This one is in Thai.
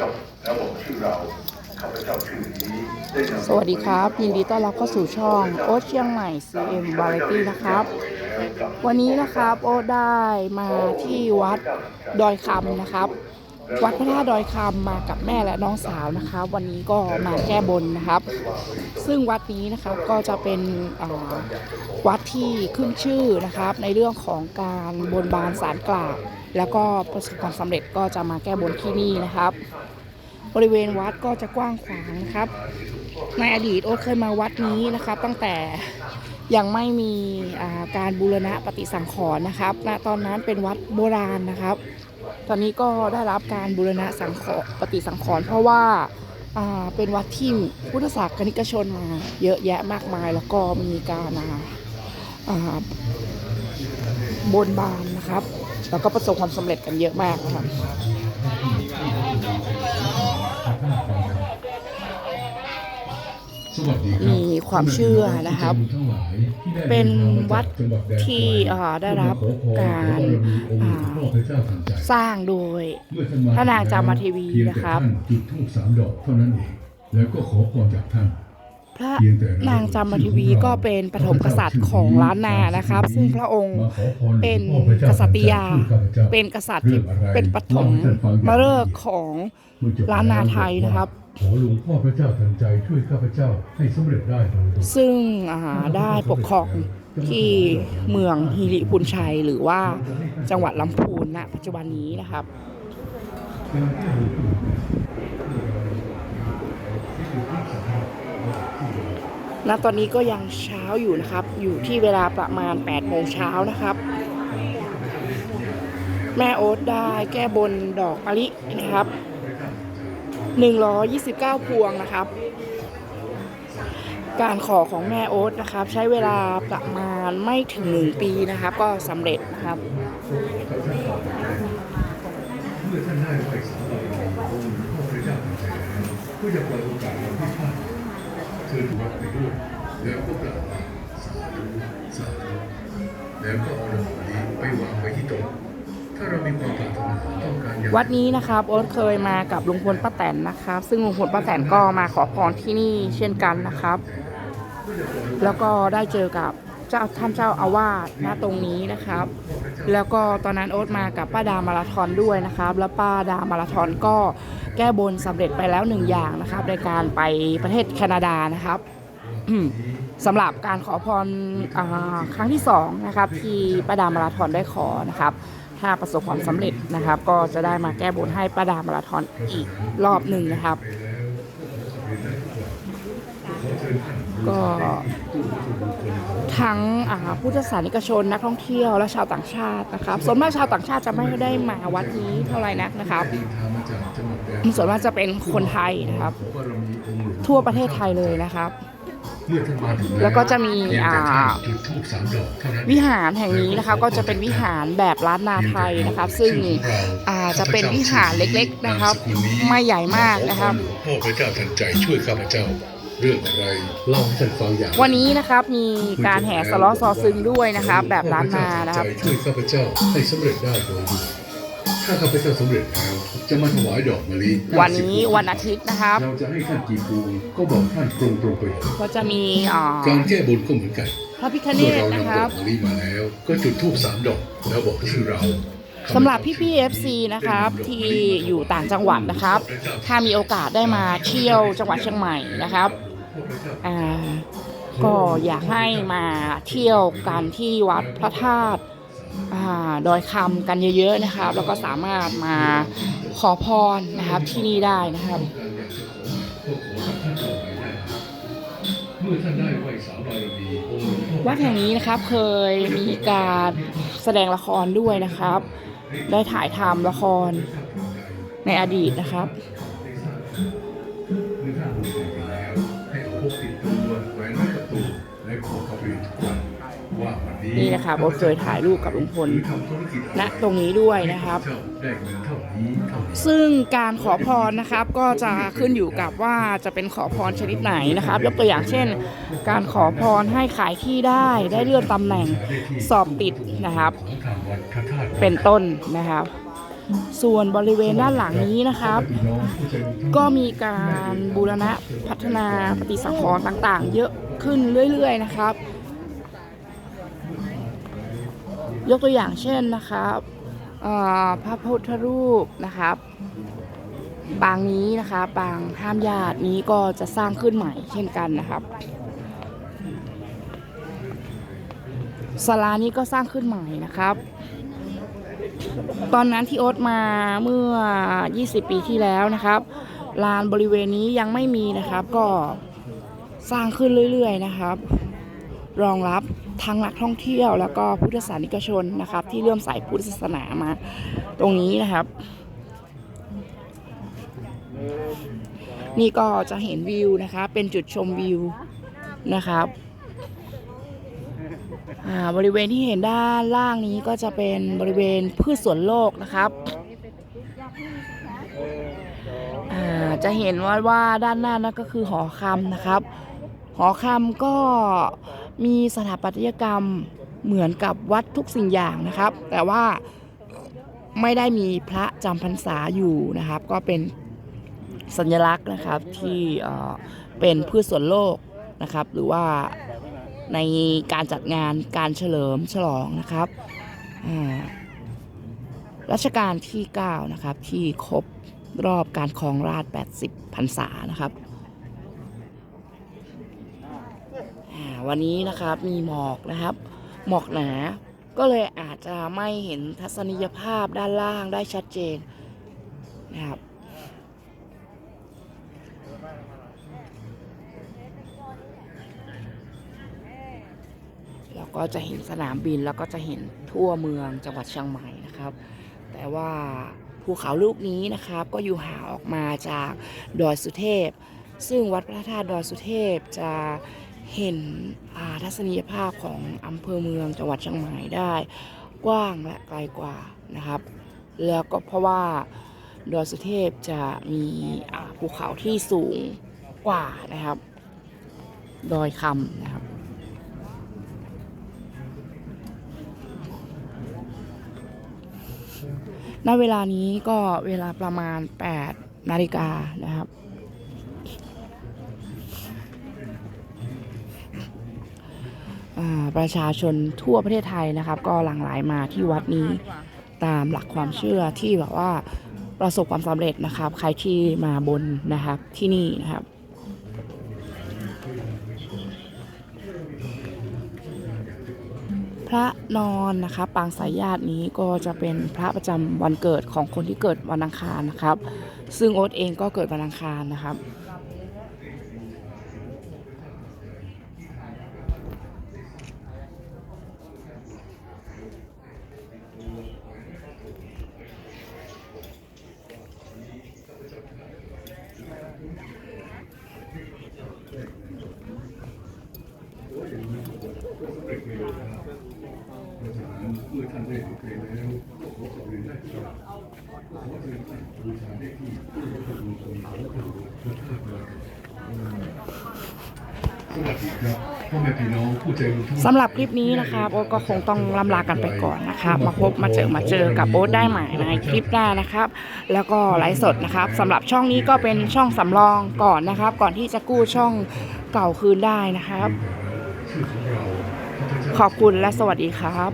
จบแล้วบชื่อเราข้าพเจ้าชื่อนี้ได้นำสวัสดีครับ ยินดีต้อนรับเข้าสู่ช่องโอ๊ตเชียงใหม่ CM Variety นะครับ วันนี้นะครับโอ๊ตได้มาที่วัดดอยคำนะครับ วัดพระธาตุดอยคำมากับแม่และน้องสาวนะครับวันนี้ก็มาแก้บนนะครับ ซึ่งวัดนี้นะครับก็จะเป็นวัดที่ขึ้นชื่อนะครับ ในเรื่องของการบนบานสารกล่าวแล้วก็ประสบความสำเร็จก็จะมาแก้บนที่นี่นะครับ บริเวณวัดก็จะกว้างขวางนะครับ ในอดีตโอ๊ตเคยมาวัดนี้นะครับ ตั้งแต่ยังไม่มีการบูรณะปฏิสังขรณ์นะครับณตอนนั้นเป็นวัดโบราณนะครับ ตอนนี้ก็ได้รับการบูรณะสังขปฏิสังขรณ์เพราะว่าเป็นวัดที่พุทธศาสนิกชนมาเยอะแยะมากมาย แล้วก็มีการอ่าอ่าบนบานนะครับ แล้วก็ประสบความสำเร็จกันเยอะมากนะครับ มีความเชื่อนะครับทั้งหลายที่ได้เป็นดิทางมาวัดจากจังหวัดแดนไกลที่เอ่อได้รับการเพื่อขอพรขอบารมีองค์หลวงพ่อพระเจ้าทันใจสร้างโดยเมื่อท่านมาพระนางจามเทวีเพียงแต่นะครับท่านจุดธูปสามดอกเท่านั้นเองแล้วก็ขอพรจากท่านพระเพียงแต่เรนางจามทีวีก็เป็นปฐมกษัตริย์ของล้านนานะครับ ซึ่งพระองค์มาขอพรหลวงพ่อเป็นพระเจ้ากษัตริยาช่วยข้าพเจ้าเป็นกษัตริย์ที่เป็นปฐมมฤกษ์ของล้านนาไทยนะครับ ขอหลวงพ่อพระเจ้าทันใจช่วยข้าพเจ้าให้สำเร็จได้โดยซึ่งได้ปกครองที่เมืองฮิริพุนชัยหรือว่าจังหวัดลำพูนณปัจจุบันนี้นะครับณตอนนี้ก็ยังเช้าอยู่นะครับ อยู่ที่เวลาประมาณ8โมงเช้านะครับ แม่โอ๊ตได้แก้บนดอกมะลินะครับ 129 พวงนะครับ การขอของแม่โอ๊ตนะครับ ใช้เวลาประมาณไม่ถึง1ปีนะครับ ก็สำเร็จนะครับเมื่อท่านได้ไหวสามบารมีองค์หลวงพ่อพระเจ้าทันใจแล้วก็จะปล่อยโอกาสเราที่ท่านเชิญวัดไปด้วยแล้วก็กล่าวว่าสาธุสาธุแล้วก็เอาดอกมะลิไปวางไว้ที่โต๊ะถ้าเรามีค ถ้าเรามีความต้องการวัดนี้นะครับโอ๊ตเคยมากับลุงพลป้าแตนนะครับ ซึ่งลุงพลป้าแตนก็มาขอพรที่นี่เช่นกันนะครับ แล้วก็ได้เจอกับเจ้าท่านเจ้าอาวาสณตรงนี้นะครับ แล้วก็ตอนนั้นโอ๊ตมากับป้าดามาราธอนด้วยนะครับ แล้วป้าดามาราธอนก็แก้บนสำเร็จไปแล้วหนึ่งอย่างนะครับ ในการไปประเทศแคนาดานะครับสำหรับการขอพรอครั้งที่สองนะครับ ที่ป้าดามาราธอนได้ขอนะครับ ถ้าประสบความสำเร็จนะครับ ก็จะได้มาแก้บนให้ป้าดามาราธอนอีกรอบหนึ่งนะครับ ก็ทั้งอ่าพุทศาสนิกชนนักท่องเที่ยวและชาวต่างชาตินะครับส่วนมากชาวต่างชาติจะไม่ได้มาวัดนี้เท่าไหร่นักนะครับเดินทางมาจากจังหวัดแดนส่วนมากจะเป็นคนไทยนะครับ ทั่วประเทศไทยเลยนะครับ มื่อท่านมาถึงแล้วก็จะมีเพียงแต่ท่านอ่าจุดธูปสามดอกเท่านั้นวิหารแห่งนี้นะคะ ก็จะเป็นวิหารแบบล้านนาไทยนะครับ ซึ่งอ่าจะเป็นวิหารเล็กๆนะครับ ไม่ใหญ่มากนะครับหลวงพ่อพระเจ้าทันใจช่วยข้าพเจ้าเรื่องอะไรเล่าให้ท่านฟังอย่างวันนี้นะครับมีการแห่สล้อซอซึงด้วยนะครับ แบบล้านนานะครับหลวงพ่อพเจ้าทันใจช่วยข้าพเจ้าให้สำเร็จได้โดยด่วน ถ้าข้าพเจ้าสำเร็จแล้วจะมาถวายดอกมะลิวันนี้วันอาทิตย์นะครับ เราจะให้ท่านกี่พวงก็บอกท่านตรงๆไปเลยก็จะมีอ่าการแก้บนก็เหมือนกันพระพิคเนเมื่อตเรานะนำคดรัอบ กมะลิมาแล้ว ก็จุดธูปสามดอกแล้วบอกชื่อเราสำหรับพี่พี่เอฟซีนะครับที่อยู่ต่างจังหวัดนะครับ ถ้ามีโอกาสได้มาเที่ยวจังหวัดเชียงใหม่นะครับอ่าก็อยากให้มาเที่ยวกันที่วัดพระธาตุอ่า ดอยคำกันเยอะๆนะครับ แล้วก็สามารถมาขอพรนะครับที่นี่ได้นะครับวัดแห่งนี้นะครับเคยมีการแสดงละครด้วยนะครับ ได้ถ่ายทำละครในอดีตนะครับเมื่า พกติดตัวแหวนไว้กับตัวและขอกับเรียนทุกวันว่าวันะคะโบทเคยถ่ายรูปกับลุงพลณตรงนี้ด้วยนะครับ ซึ่งการขอพรนะครับก็จะขึ้นอยู่กับว่าจะเป็นขอพรชนิดไหนนะครับยกตัวอย่างเช่น การขอพรให้ขายที่ได้ได้เลื่อนตำแหน่งสอบติดนะครับ เป็นต้นนะครับส่วนบริเวณด้านหลังนี้นะครับ ก็มีการบูรณะพัฒนาปฏิสังขรณ์ต่างๆ เยอะขึ้นเรื่อยๆนะครับ ยกตัวอย่างเช่นนะครับพระพุทธรูปนะครับปางนี้นะคะปางห้ามญาตินี้ก็จะสร้างขึ้นใหม่เช่นกันนะครับศาลานี้ก็สร้างขึ้นใหม่นะครับ ตอนนั้นที่โอ๊ตมาเมื่อ 20 ปีที่แล้วนะครับลานบริเวณนี้ยังไม่มีนะครับ ก็สร้างขึ้นเรื่อย ๆ นะครับ รองรับ ทั้งนักท่องเที่ยวแล้วก็พุทธศาสนิกชนนะครับ ที่เลื่อมใสพุทธศาสนามา ตรงนี้นะครับ นี่ก็จะเห็นวิวนะคะ เป็นจุดชมวิวนะครับอ่าบริเวณที่เห็นด้านล่างนี้ก็จะเป็นบริเวณพืชสวนโลกนะครับอ่าจะเห็นว่าว่าด้านหน้านั่นก็คือหอคำนะครับ หอคำก็ มีสถาปัตยกรรมเหมือนกับวัดทุกสิ่งอย่างนะครับ แต่ว่าไม่ได้มีพระจำพรรษาอยู่นะครับ ก็เป็นสัญลักษณ์นะครับที่เป็นพืชสวนโลกนะครับ หรือว่าในการจัดงานการเฉลิมฉลองนะครับรัชกาลที่ 9 นะครับ ที่ครบรอบการครองราช 80 พรรษานะครับ อ่า วันนี้นะครับมีหมอกนะครับ หมอกหนา ก็เลยอาจจะไม่เห็นทัศนียภาพด้านล่างได้ชัดเจนนะครับแล้วก็จะเห็นสนามบินแล้วก็จะเห็นทั่วเมืองจังหวัดเชียงใหม่นะครับ แต่ว่าภูเขาลูกนี้นะครับ ก็อยู่ห่างออกมาจากดอยสุเทพ ซึ่งวัดพระธาตุดอยสุเทพจะ เห็นอาทัศนียภาพของอำเภอเมืองจังหวัดเชียงใหม่ได้ กว้างและไกลกว่านะครับ แล้วก็เพราะว่าดอยสุเทพจะมีอาภูเขาที่สูงกว่านะครับ ดอยคำนะครับณเวลานี้ก็เวลาประมาณ 8 นาฬิกานะครับ ประชาชนทั่วประเทศไทยนะครับ ก็หลั่งไหลมาที่วัดนี้ตามหลักความเชื่อที่แบบว่าประสบความสำเร็จนะครับ ใครที่มาบนนะครับที่นี่นะครับพระนอนนะคะปางสายญาตินี้ก็จะเป็นพระประจำวันเกิดของคนที่เกิดวันอังคารนะครับ ซึ่งโอ๊ตเองก็เกิดวันอังคารนะครับ พื่อท่านได้เคยแล้วก็ขอขอบคุณได้ที่เราขอเชิญท่านบูชาได้ที่พระพุทธรูปของพระพระธาตุดอยสวัสดีครับพ่อแม่พี่น้องผู้ใจบุญทุกสำหรับคลิปนี้นะครับโอ๊ตก็คงต้องลำลากันไปก่อนนะครับมาพบมาเจอมาเจอกับโอ๊ตได้ใหม่ในคลิปหน้านะครับ แล้วก็ไลฟ์สดนะครับสำหรับช่องนี้ก็เป็นช่องสำรองก่อนนะครับ ก่อนที่จะกู้ช่องเก่าคืนได้นะครับ ชื่อของเราพระเจ้า ขอบคุณและสวัสดีครับ